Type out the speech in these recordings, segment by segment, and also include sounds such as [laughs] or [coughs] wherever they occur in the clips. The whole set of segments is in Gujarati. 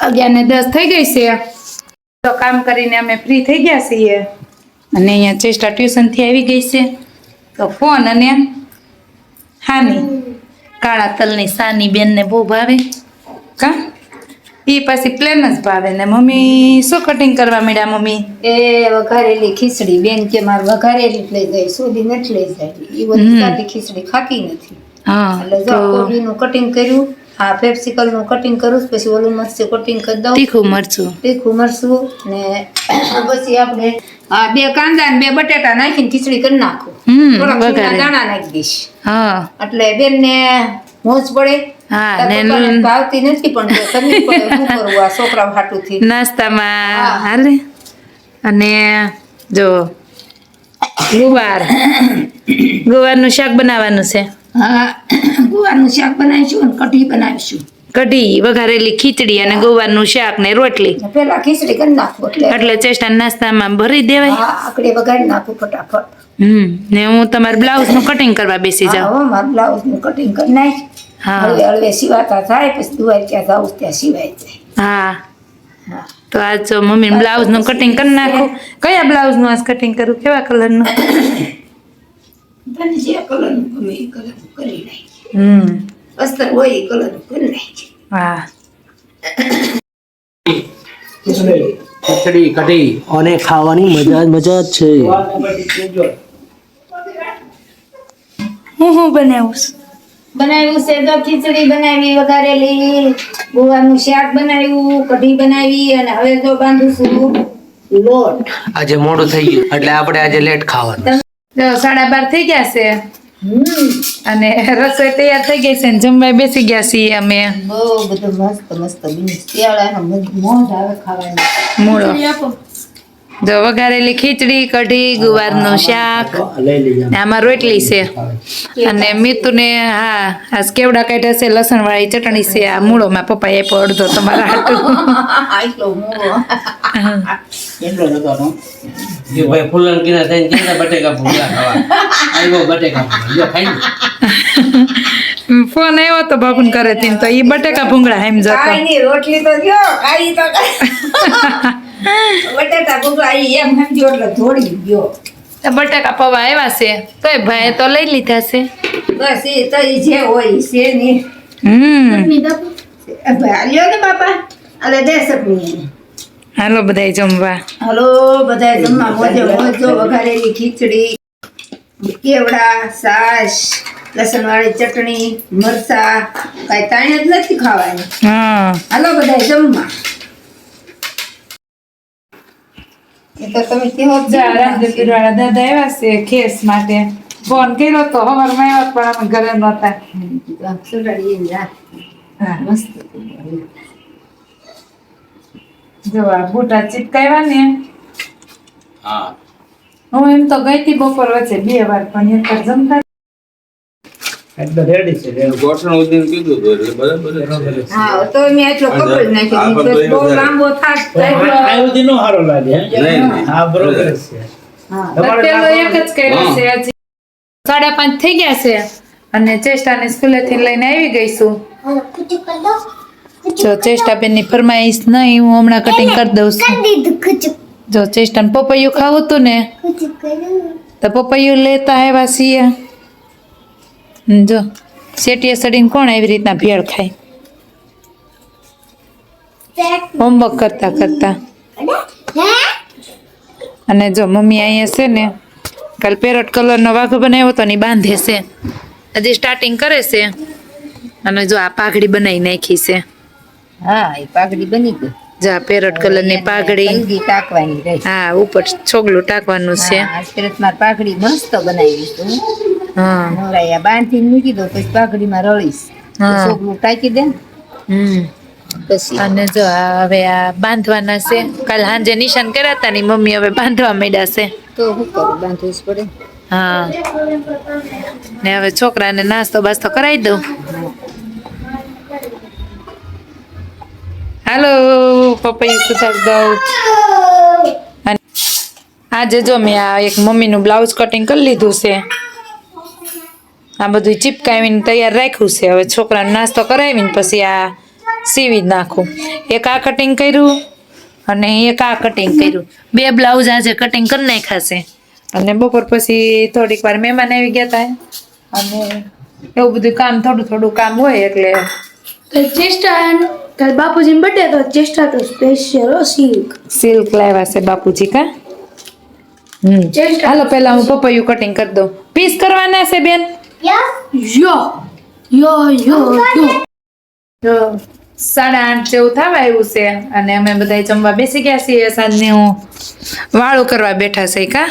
અગિયાર ને દસ થઈ ગઈ છે. તો કામ કરીને અમે ફ્રી થઈ ગયા છીએ. અને અહીંયા ચેસ્ટા ટ્યુશનથી આવી ગઈ છે. તો ફોન અને હાની. કાળા તલની સાની બેનને બહુ ભાવે. કા? એ પાછી પ્લેન જ ભાવે ને મમ્મી શું કટિંગ કરવા માંડ્યા મમ્મી? એ વઘારેલી ખીચડી. બેન કે મારે વઘારેલી જ લઈ જાય સુધી નથી લઈ જાય. એ. બધી ખીચડી ખાતી નથી. હા એટલે જો કોબીનું કટિંગ કર્યું આ પેપ્સિકલનું કટિંગ કરું પછી ઓલું મરચું કટિંગ કરી દઉં. તીખું મરચું? તીખું મરચું ને પછી આપણે આ બે કાંદા ને બે બટેટા નાખીને ખીચડી કરી નાખું. થોડા દાણા નાખી દઈશ. હા. એટલે બેન ને મોજ પડે. હા ને ભાવતી નથી પણ જો કરવી આ છોકરા હાટુથી. નાસ્તામાં હા. હાલે અને જો ગુવાર. [coughs] ગુવારનું શાક બનાવવાનું છે. હા. ગુવારનું શાક બનાવીશું અને કઢી બનાવીશું. કઢી વઘારેલી ખીચડી અને ગુવારનું શાક ને રોટલી. ને પેલા ખીચડી કરી નાખું એટલે એટલે ચેસ્ટા નાસ્તામાં ભરી દેવાય? હા આકડે વઘારી નાખું ફટાફટ. હમ ને હું તમારા બ્લાઉઝનું કટિંગ કરવા બેસી જાઉં. હો, મારા બ્લાઉઝનું કટિંગ કરી નાખ. હા. હળવે હળવે સિવાતા થાય પછી દુવાઈ ક્યાં જાઉં ત્યાં સિવાય જાય. હા. તો આજ જો મમ્મી બ્લાઉઝનું કટિંગ કરી નાખું. કયા બ્લાઉઝનું આજ કટિંગ કરું? કેવા કલર [coughs] નું જે કલરનું ગમે એ કલર કરી નાખી હમ. અસ્તર હોય એ નાખી? હા. ખીચડી કઢી. અને ખાવાની મજા જ મજા જ છે. હું હું બનાવું છું? બનાવ્યું છે તો ખીચડી બનાવી વઘારેલી ગોવાનું શાક બનાવ્યું કઢી બનાવી અને હવે જો બાંધું છું લોટ. આજે મોડું થઈ ગયું એટલે આપણે આજે લેટ ખાવાનું સાડા બાર થઈ ગયા છે? અને રસોઈ તૈયાર થઈ ગઈ છે ને જમવા બેસી ગયા છીએ અમે. બહુ બધું મસ્ત મસ્ત બની શિયાળાનો મોઢ આવે ખાવાની. મૂળો. જો વઘારેલી ખીચડી કઢી ગુવારનું શાક આમાં રોટલી છે. અને મીતુને હા આ કેવડા કાઢ્યા છે લસણ વાળી ચટણી છે આ મૂળોમાં પપ્પાએ એ અડધો તમારા હાટું આટલો મૂળો. [laughs] જે ભાઈ ફૂલન કિના થઈને કેના બટેકા ભૂંગળા ખાવા. આવ્યો બટેકા ભૂંગળા. લ્યો ખાઈ લો. ફોન આવ્યો તો બાપુન કરે તો એ બટેકા ભૂંગળા એમ જતો. રોટલી તો ગયો ખાઈ તો [laughs] બટાટા ભૂંગળા ઈ એમ સમજો એટલે ધોળી ગયો. તો બટેકા પૌવા આવ્યા છે? તોય ભાઈ તો લઈ લીધા છે. બસ એ તો એ જે હોય છે ને. હમ. ભાઈ લ્યો ને બાપા? અલે દે સપની હાલો બધાય જમવા. હાલો બધાય જમવા મોજે મોજો વઘારેલી ખીચડી કેવડા સાસ લસણ વાળી ચટણી મરચા. કાંઈ તાણી જ નથી ખાવાની. હા. હાલો બધાય જમવા એ તો તમે કેવો જ જા રાજપીર વાળા દાદા આવ્યા છે ખેસ માટે. ફોન કર્યો તો હવારમાં આવ્યા પણ અમે ઘરે નહોતા. સુડાડી હા. મસ્ત જો આ બુટા ચીપકાવ્યા ને. હું. એમ તો ગઈ હતી બપોર વચ્ચે બે વાર પણ એક જમતા એટલે રેડી છે ગોઠણ ઉદીન કીધું હતું એટલે બરાબર છે. હા તો મેં એટલો કપડ નાખ્યો. આ નહીં તો બધું બહુ લાંબો થાક આ સુધી નો સારો લાગે હે? નહીં, નહીં. હા બરોબર છે. હા પેલો એક જ કર્યો છે હજી સાડા પાંચ થઈ ગયા છે. અને ચેષ્ટાને સ્કૂલેથી લઈને આવી ગઈ છું. જો ચેષ્ટાબેનની ફરમાઈશ નહીં હું હમણાં કટિંગ કરી દઉં છું. જો ચેષ્ટાને પપૈયું ખાવું હતું ને તો પપૈયું લેતા આવ્યા છીએ. જો. શેટીએ સડીને કોણ આવી રીતના ભેળ ખાય? હોમવર્ક કરતા કરતા. અને જો મમ્મી અહીંયા છે ને કાલ પેરોટ કલરનો વાઘો બનાવ્યો તો ને બાંધે છે. હજી સ્ટાર્ટિંગ કરે છે. અને જો આ પાઘડી બનાવી નાખી છે. હા એ પાઘડી બની ગઈ. જો આ પેરોટ કલરની પાઘડી. કલગી ટાંકવાની હા ઉપર છોગલું ટાંકવાનું છે. પાઘડી મસ્ત બનાવી છે. નવરાયા બાંધીને મૂકી દો પછી પાઘડીમાં રળીશ. હા. છોકરું ટાંકી દે ને. પછી. અને જો હવે આ બાંધવાના છે. કાલ સાંજે નિશાન કર્યા હતા ની મમ્મી હવે બાંધવા માંડ્યા છે. તો શું કરું? બાંધવું જ પડે. હા. ને હવે છોકરાને નાસ્તો બાસ્તો કરાવી દઉં. હાલો પપ્પા સુધારી દઉં. આજે જો મેં આ એક મમ્મીનું બ્લાઉઝ કટિંગ કરી લીધું છે. આ બધું ચીપકાવીને તૈયાર રાખ્યું છે. હવે છોકરાને નાસ્તો કરાવીને પછી આ સીવી જ નાખું. એક આ કટિંગ કર્યું અને એક આ કટિંગ કર્યું. બે બ્લાઉઝ આજે કટિંગ કરી નાખ્યા છે. અને બપોર પછી થોડીક વાર મહેમાન આવી ગયા હતા અને એવું બધું કામ થોડું થોડું કામ હોય એટલે ચેસ્ટા બાપુજી બટે તો ચેસ્ટા તો સ્પેશિયલ સિલ્ક સિલ્ક લાવ્યા છે બાપુજી કા? હાલો પહેલા હું પપૈયું કટિંગ કરી દઉં. પીસ કરવાના છે બેન? યો યો યો યો તો સાડા આઠ જેવું થવા આવ્યું છે અને અમે બધા જમવા બેસી ગયા છીએ. સાંજને હું વાળું કરવા બેઠા છે કા?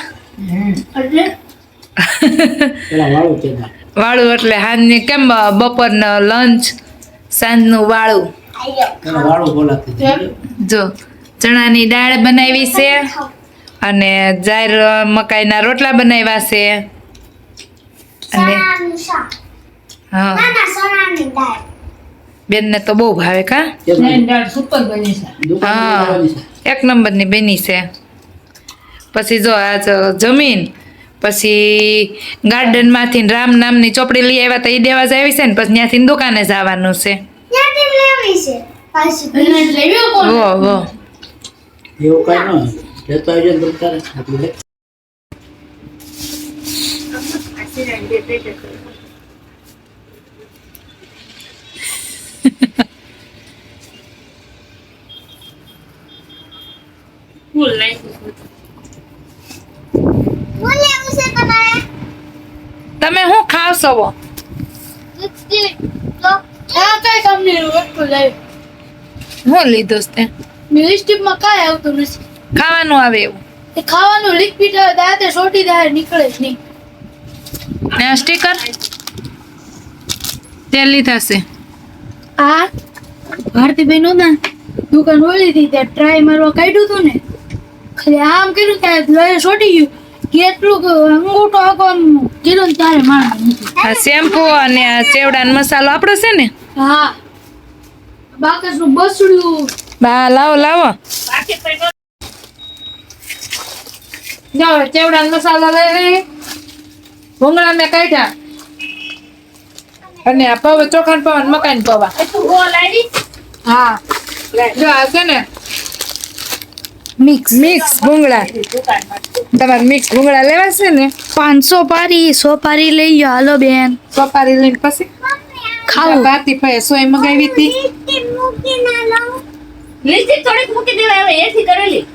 [laughs] વાળું એટલે સાંજની કેમ બપોરનો લંચ સાંજનું વાળું. જો ચણાની દાળ બનાવી છે અને જાર મકાઈના રોટલા બનાવ્યા છે. અને હા. બેનને તો બહુ ભાવે કા? હા. એક નંબરની બેની છે. પછી જો આજ જમીન પછી ગાર્ડનમાંથી રામ નામની ચોપડી લઈ આવ્યા તો એ દેવા જ આવી છે ને પછી ત્યાંથી દુકાને જવાનું છે. એને લેવ્યો કોણ? વો વો. એવું કઈ ન હોય. લેતો આવજો ને તમ તારે. આટલું લે. તમે શું ખાવશો વો આ કઈ કંપનીનું વસ્તુ લાવ્યો શું લીધું છે તે? મેં લિપસ્ટિકમાં કાંઈ આવતું નથી ખાવાનું આવે એવું એ ખાવાનું લિક્વિડ દાંતે સોટી દાંતે નીકળે જ નહીં ને સ્ટીકર તે લીધા છે. આ ભારતીબેન ના દુકાન ઓલી હતી ત્યાં ટ્રાય મારવા કાઢ્યું હતું ને. ખાલી આમ કર્યું ત્યાં લોહી છોડી ગયું. કેટલું અંગૂઠો આખો આમ કીધું ને ત્યારે આ શેમ્પુ અને આ ચેવડાનો મસાલો આપણો છે ને? હા. બાકસનું બસડ્યું બા લાવો લાવો. જાઓ ચેવડાનો મસાલો લઈ લઈ ભૂંગળા મેં કાઢ્યા. અને પવ ચોખાન પૌવા ને મકાઈ પૌવા. હા. જો આ છે ને મિક્સ. મિક્સ ભૂંગળા. તમારે મિક્સ ભૂંગળા લેવા છે ને? પાંચસો પારી સો પારી લઈ ગયો. હાલો બેન. સોપારી લઈને પછી? ખાવું. ભારતી ભાઈ સોય મગાવી હતી. લિપસ્ટિક થોડીક મૂકી દેવાય હવે એથી કરેલી.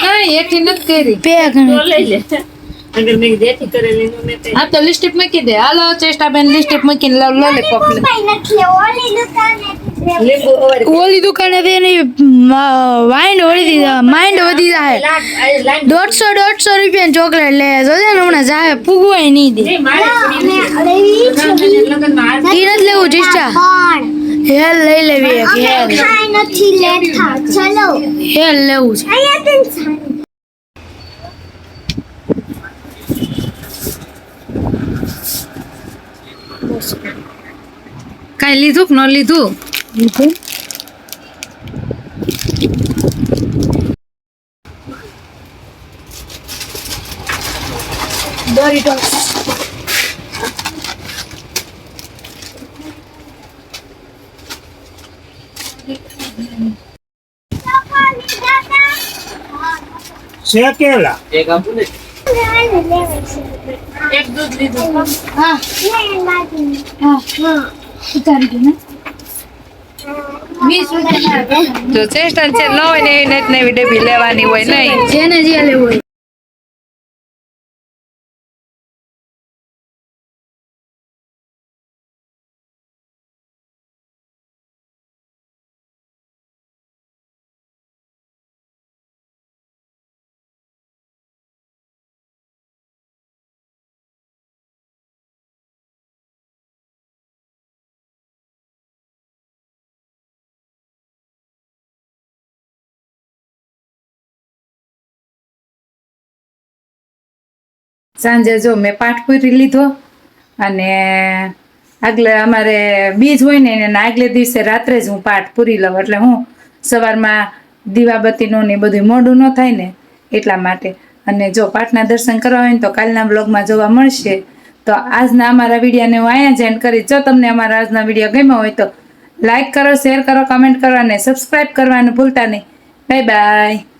હા એથી નથી કરી. બે ગણી. લઈ લે. અગર મેં જેથી કરેલી નું મેં તે હા તો લિસ્ટિપ મૂકી દે. હાલો ચેસ્ટા બેન લિસ્ટિપ મૂકીને લવ લોલીપોપ લે લીંબુ ઓવર ઓલી દુકાને તેની માઇન્ડ વળી દીધા માઇન્ડ વધી જાય. લાગ આ લાઈન દોઢસો દોઢસો રૂપિયા ચોકલેટ લે જોજે ને હમણાં જાય પૂગવાય નહીં દે. નહીં મારે પડી લગનમાં આ ઈ નથી લેવું જીસ્ટા હેલ લઈ લેવી એક હેલ. હેલ લેવું છે. કાંઈ લીધું કે ન લીધું? શેકેલા એક આપું ને એક દૂધ લીધું. હા. હા. દે ચેસ્ટન છે ન હોય ને એવી નેટ નવી ડબ્બી લેવાની હોય નહીં. જેને જે લેવું હોય. સાંજે જો મેં પાઠ પૂરી લીધો અને આગલે અમારે બીજ હોય ને એના આગલે દિવસે રાત્રે જ હું પાઠ પૂરી લઉં. એટલે હું સવારમાં દીવાબત્તીનું ને બધું મોડું ન થાય ને એટલા માટે. અને જો પાઠના દર્શન કરવા હોય ને તો કાલના બ્લોગમાં જોવા મળશે. તો આજના અમારા વિડીયોને હું અહીંયા જ એન્ડ કરીશ. જો તમને અમારા આજના વીડિયો ગમ્યો હોય તો લાઈક કરો, શેર કરો કમેન્ટ કરો અને સબસ્ક્રાઈબ કરવાનું ભૂલતા નહીં. Bye bye